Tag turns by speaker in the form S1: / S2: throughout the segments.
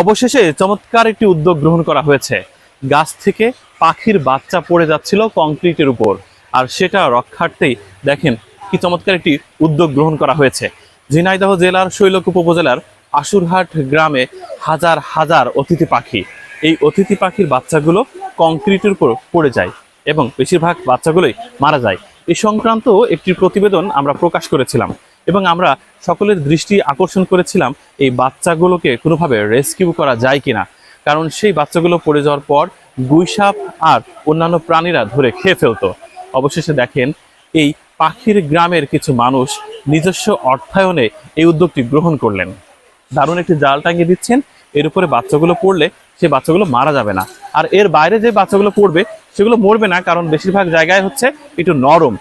S1: অবশেষে চমৎকার একটি উদ্যোগ গ্রহণ করা হয়েছে। গাছ থেকে পাখির বাচ্চা পড়ে যাচ্ছিল কংক্রিটের উপর। আর সেটা রক্ষার্থেই দেখেন কি চমৎকার একটি উদ্যোগ গ্রহণ করা হয়েছে। ঝিনাইদহ জেলার শৈলকুপ উপজেলার আশুরহাট গ্রামে হাজার হাজার অতিথি পাখি। এই অতিথি পাখির বাচ্চাগুলো কংক্রিটের উপর পড়ে যায় এবং বেশিরভাগ বাচ্চাগুলোই মারা যায়। এই সংক্রান্ত একটি প্রতিবেদন আমরা প্রকাশ করেছিলাম। এবং আমরা সকলের দৃষ্টি আকর্ষণ করেছিলাম এই বাচ্চাগুলোকে কোনোভাবে রেস্কিউ করা যায় কিনা। কারণ সেই বাচ্চাগুলো পড়ে যাওয়ার পর গুইসাপ আর অন্যান্য প্রাণীরা ধরে খেয়ে ফেলতো। অবশেষে দেখেন এই পাখির গ্রামের কিছু মানুষ নিজস্ব অর্থায়নে এই উদ্যোগটি গ্রহণ করলেন। দারুণ একটি জাল টাঙিয়ে দিচ্ছেন, এর উপরে বাচ্চাগুলো পড়লে সেই বাচ্চাগুলো মারা যাবে না। আর এর বাইরে যে বাচ্চাগুলো পড়বে, সেগুলো মরবে না, কারণ বেশিরভাগ জায়গায় হচ্ছে একটু নরম।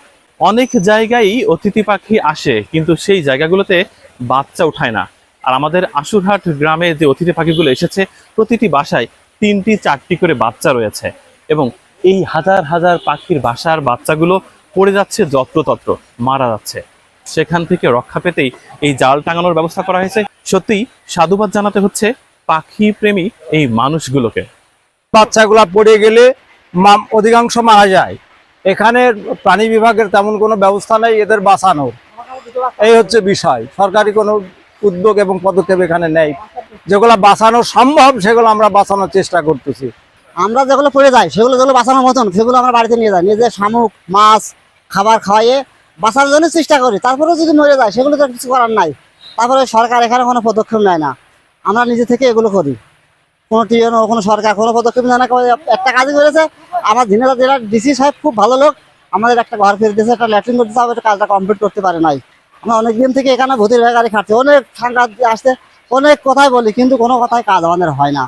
S1: অনেক জায়গায় অতিথি পাখি আসে, কিন্তু সেই জায়গাগুলোতে বাচ্চা উঠায় না। আর আমাদের আশুরহাট গ্রামে যে অতিথি পাখিগুলো এসেছে, প্রতিটি বাসায় তিনটি, চারটি করে বাচ্চা রয়েছে এবং এই হাজার হাজার পাখির বাসার বাচ্চাগুলো পড়ে যাচ্ছে যত্রতত্র, মারা যাচ্ছে। সেখান থেকে রক্ষা পেতেই এই জাল টাঙানোর ব্যবস্থা করা হয়েছে। সত্যি সাধুবাদ জানাতে হচ্ছে পাখি প্রেমী এই মানুষগুলোকে।
S2: বাচ্চাগুলা পড়ে গেলে অধিকাংশ মারা যায়। এখানে প্রাণী বিভাগের তেমন কোনো ব্যবস্থা নেই, এদের বাঁচানোর এই হচ্ছে বিষয়। সরকারি কোনো উদ্যোগ এবং পদক্ষেপ এখানে নেই। যেগুলো বাঁচানো সম্ভব, সেগুলো আমরা বাঁচানোর চেষ্টা করতেছি।
S3: আমরা যেগুলো পড়ে যাই, সেগুলো যেগুলো বাঁচানোর মতন, সেগুলো আমরা বাড়িতে নিয়ে যাই। নিজে শামুক, মাছ, খাবার খাওয়াইয়ে বাঁচার জন্য চেষ্টা করি। তারপরেও যদি মরে যায়, সেগুলো তো কিছু করার নাই। তারপরে সরকার এখানে কোনো পদক্ষেপ নেয় না। আমরা নিজে থেকে এগুলো করি। কোনো টিএনও কোনো সরকার কোনো পদক্ষেপ না করে একটা কাজই করেছে। আমার ঝিনাইদহ জেলার ডিসি সাহেব খুব ভালো লোক। আমাদের একটা ঘর ফেরত দিয়েছে, একটা ল্যাট্রিন করতে হবে কাজটা কমপ্লিট করতে পারে নাই। আমরা অনেক দিন থেকে এখানে ভূতির গাড়ি খাচ্ছি অনেক সাংঘাত আসতে অনেক কথাই বলি, কিন্তু কোনো কথাই কাজ আমাদের হয় না।